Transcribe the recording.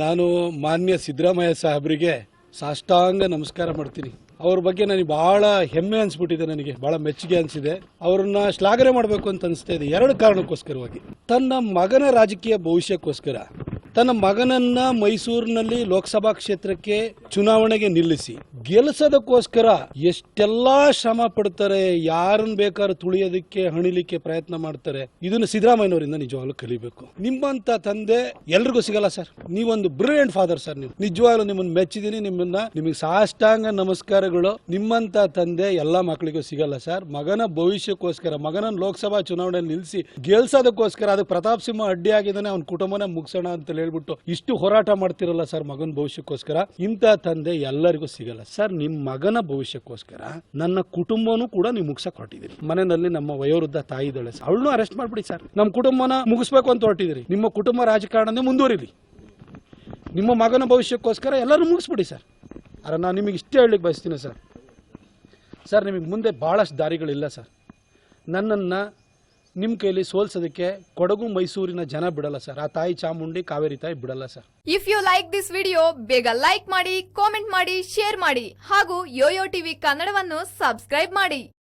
ನಾನು ಮಾನ್ಯ ಸಿದ್ದರಾಮಯ್ಯ ಸಾಹೇಬರಿಗೆ ಸಾಷ್ಟಾಂಗ ನಮಸ್ಕಾರ ಮಾಡ್ತೀನಿ. ಅವ್ರ ಬಗ್ಗೆ ನನಗೆ ಬಹಳ ಹೆಮ್ಮೆ ಅನ್ಸ್ಬಿಟ್ಟಿದೆ ನನಗೆ, ಬಹಳ ಮೆಚ್ಚುಗೆ ಅನ್ಸಿದೆ. ಅವ್ರನ್ನ ಶ್ಲಾಘನೆ ಮಾಡಬೇಕು ಅಂತ ಅನಿಸ್ತಾ ಇದೆ ಎರಡು ಕಾರಣಕ್ಕೋಸ್ಕರವಾಗಿ. ತನ್ನ ಮಗನ ರಾಜಕೀಯ ಭವಿಷ್ಯಕ್ಕೋಸ್ಕರ. ತನ್ನ ಮಗನನ್ನ ಮೈಸೂರಿನಲ್ಲಿ ಲೋಕಸಭಾ ಕ್ಷೇತ್ರಕ್ಕೆ ಚುನಾವಣೆಗೆ ನಿಲ್ಲಿಸಿ. ಗೆಲ್ಲಿಸೋದಕ್ಕೋಸ್ಕರ ಎಷ್ಟೆಲ್ಲಾ ಶ್ರಮ ಪಡ್ತಾರೆ ಯಾರನ್ನ ಬೇಕಾದ್ರೂ ತುಳಿಯೋದಕ್ಕೆ, ಹಣಿಲಿಕ್ಕೆ ಪ್ರಯತ್ನ ಮಾಡ್ತಾರೆ. ಇದನ್ನು ಸಿದ್ದರಾಮಯ್ಯನವರಿಂದ ನಿಜವಾಗ್ಲೂ ಕಲಿಬೇಕು. ನಿಮ್ಮಂತ ತಂದೆ ಎಲ್ರಿಗೂ ಸಿಗಲ್ಲ ಸರ್. ನೀವೊಂದು ಬ್ರಿಲಿಯಂಟ್ ಫಾದರ್ ಸರ್ ನೀವು. ನಿಜವಾಗ್ಲೂ ನಿಮ್ಮನ್ನ ಮೆಚ್ಚಿದೀನಿ ನಿಮ್ಮನ್ನ ನಿಮಗೆ ಸಾಷ್ಟಾಂಗ ನಮಸ್ಕಾರಗಳು. ನಿಮ್ಮಂತ ತಂದೆ ಎಲ್ಲಾ ಮಕ್ಕಳಿಗೂ ಸಿಗಲ್ಲ ಸರ್. ಮಗನ ಭವಿಷ್ಯಕ್ಕೋಸ್ಕರ ಮಗನ ಲೋಕಸಭಾ ಚುನಾವಣೆ ನಿಲ್ಲಿಸಿ ಗೆಲ್ಸೋದಕ್ಕೋಸ್ಕರ ಅದಕ್ಕೆ ಪ್ರತಾಪ್ ಸಿಂಹ ಅಡ್ಡಿ ಆಗಿದ್ದಾನೆ ಅವ್ನ ಕುಟುಂಬನ ಮುಗಿಸೋಣ ಹೇಳ್ಬಿಟ್ಟು ಇಷ್ಟು ಹೋರಾಟ ಮಾಡ್ತಿರಲ್ಲ ಸರ್ ಮಗನ ಭವಿಷ್ಯಕ್ಕೋಸ್ಕರ? ಇಂಥ ತಂದೆ ಎಲ್ಲರಿಗೂ ಸಿಗಲ್ಲ. ಸರ್ ನಿಮ್ಮ ಮಗನ ಭವಿಷ್ಯಕ್ಕೋಸ್ಕರ ನನ್ನ ಕುಟುಂಬನೂ ಕೂಡ ನೀವು ಮುಗಿಸಕ್ ಹೊರಟಿದ್ದೀರಿ ಮನೆಯಲ್ಲಿ ನಮ್ಮ ವಯೋವೃದ್ಧ ತಾಯಿ ಇದ್ದಾಳೆ ಅವಳನ್ನು ಅರೆಸ್ಟ್ ಮಾಡ್ಬಿಡಿ ಸರ್. ನಮ್ಮ ಕುಟುಂಬನ ಮುಗಿಸ್ಬೇಕು ಅಂತ ಹೊರಟಿದ್ದೀರಿ ನಿಮ್ಮ ಕುಟುಂಬ ರಾಜಕಾರಣನೇ ಮುಂದುವರಿಲಿ ನಿಮ್ಮ ಮಗನ ಭವಿಷ್ಯಕ್ಕೋಸ್ಕರ ಎಲ್ಲರೂ ಮುಗಿಸ್ಬಿಡಿ ಸರ್. ಅರ, ನಾನು ನಿಮಗೆ ಇಷ್ಟೇ ಹೇಳಲಿಕ್ಕೆ ಬಯಸ್ತೀನಿ ಸರ್. ಸರ್, ನಿಮಗೆ ಮುಂದೆ ಭಾಳಷ್ಟು ದಾರಿಗಳಿಲ್ಲ ಸರ್. ನನ್ನನ್ನು ನಿಮ್ಮ ಕೈಲಿ ಸೋಲ್ಸೋದಕ್ಕೆ ಕೊಡಗು, ಮೈಸೂರಿನ ಜನ ಬಿಡಲ್ಲ ಸರ್. ಆ ತಾಯಿ ಚಾಮುಂಡಿ, ಕಾವೇರಿ ತಾಯಿ ಬಿಡಲ್ಲ sir. If you like this video ಬೇಗ ಲೈಕ್ ಮಾಡಿ ಕಾಮೆಂಟ್ ಮಾಡಿ ಶೇರ್ ಮಾಡಿ ಹಾಗೂ ಯೋಯೋ ಟಿವಿ ಕನ್ನಡವನ್ನು ಸಬ್ಸ್ಕ್ರೈಬ್ ಮಾಡಿ.